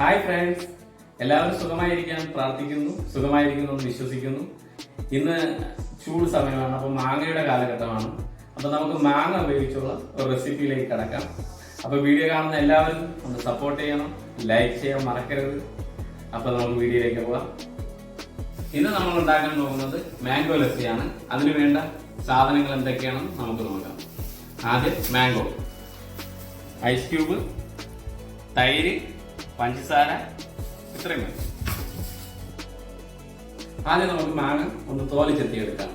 Hi friends. എല്ലാവരും സുഖമായിരിക്കാൻ പ്രാർത്ഥിക്കുന്നു സുഖമായിരിക്കുന്നു എന്ന് വിശ്വസിക്കുന്നു. ഇന്ന് ചൂട് സമയമാണ് അപ്പോൾ മാങ്ങയുടെ കാലഘട്ടമാണ്. അപ്പോൾ നമുക്ക് മാങ്ങ ഉപയോഗിച്ചുള്ള ഒരു റെസിപ്പിയിലേക്ക് കിടക്കാം. അപ്പോൾ വീഡിയോ കാണുന്ന എല്ലാവരും ഒന്ന് സപ്പോർട്ട് ചെയ്യണം ലൈക്ക് ചെയ്യാൻ മറക്കരുത്. അപ്പോൾ നമുക്ക് വീഡിയോയിലേക്ക് പോകാം. ഇന്ന് നമ്മൾ ഉണ്ടാക്കാൻ പോകുന്നത് മാംഗോ ലസ്സിയാണ്. അതിന് വേണ്ട സാധനങ്ങൾ എന്തൊക്കെയാണെന്ന് നമുക്ക് നോക്കാം. ആദ്യം മാംഗോ ഐസ് ക്യൂബ് തൈര് പഞ്ചസാര ഇത്രയും മതി. ആദ്യം നമുക്ക് മാങ്ങ ഒന്ന് തോലി ചെത്തിയെടുക്കാം.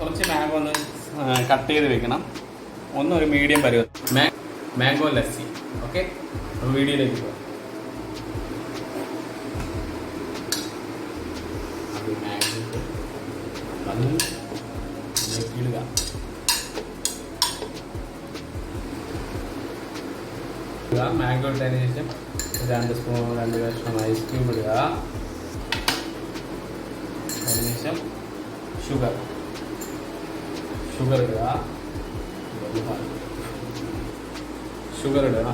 കുറച്ച് മാങ്ങ ഒന്ന് കട്ട് ചെയ്ത് വെക്കണം. ഒന്നൊരു മീഡിയം പരുവ മാംഗോ ലസ്സി ഓക്കെ അപ്പോൾ വീഡിയോയിലേക്ക് പോകാം ഇടുക. മാംഗോ ഇട്ടതിന് ശേഷം രണ്ട് സ്പൂൺ രണ്ട് കഷ്ണം ഐസ് ക്യൂബ് ഇടുക. അതിനുശേഷം ഷുഗർ ഷുഗർ ഇടുക. ഷുഗർ ഇടുക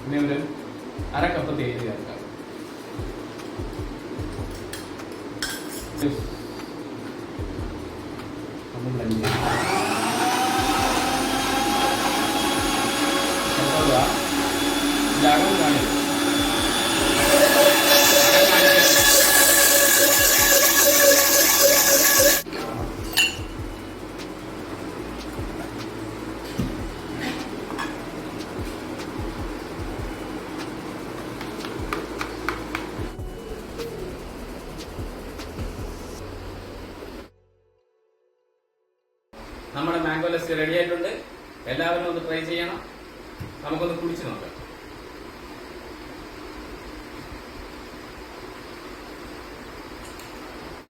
പിന്നെ ഒരു അര കപ്പ് തേയില ചേർക്കാം ഒന്ന് blend ചെയ്യാം. ഇടുക. നമ്മുടെ മാംഗോ ലസ്സി റെഡി ആയിട്ടുണ്ട്. എല്ലാവരും ഒന്ന് ട്രൈ ചെയ്യണം. നമുക്കൊന്ന് കുടിച്ചു നോക്കാം.